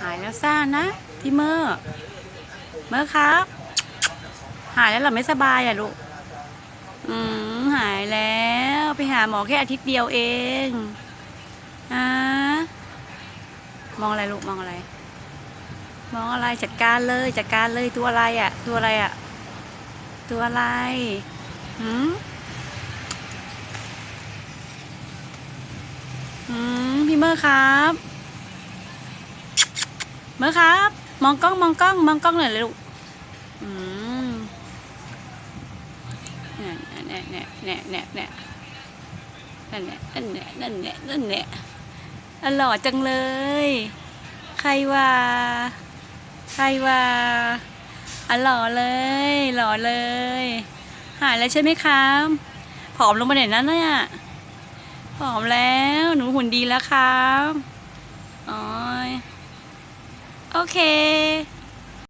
หายแล้วซ่านะพี่เมอร์เมอร์ครับ หายแล้วเหรอไม่สบายอะลูกอืมหายแล้วไปหาหมอแค่อาทิตย์เดียวเองอ่ามองอะไรลูกมองอะไร มองอะไรจัดการเลยจัดการเลยตัวอะไรอะ ตัวอะไรอะ ตัวอะไรหืมหืม เมอร์ครับ เมอร์ครับ มองกล้องมองกล้องมองกล้องหน่อยเลยลูกอืมเนี่ยเนี่ยเนี่ยเนี่ยเนี่ยนั่นเนี่นั่นเนี่นั่นเนี่ยนั่นเนี่ยอร่อยจังเลย ใครว่าใครว่าอร่อยเลย หล่อเลย หายแล้วใช่ไหมครับผอมลงมาไหนอยนั่นเนี่ย ผอมแล้ว หนูหุ่นดีแล้วครับอ๋อยโอเค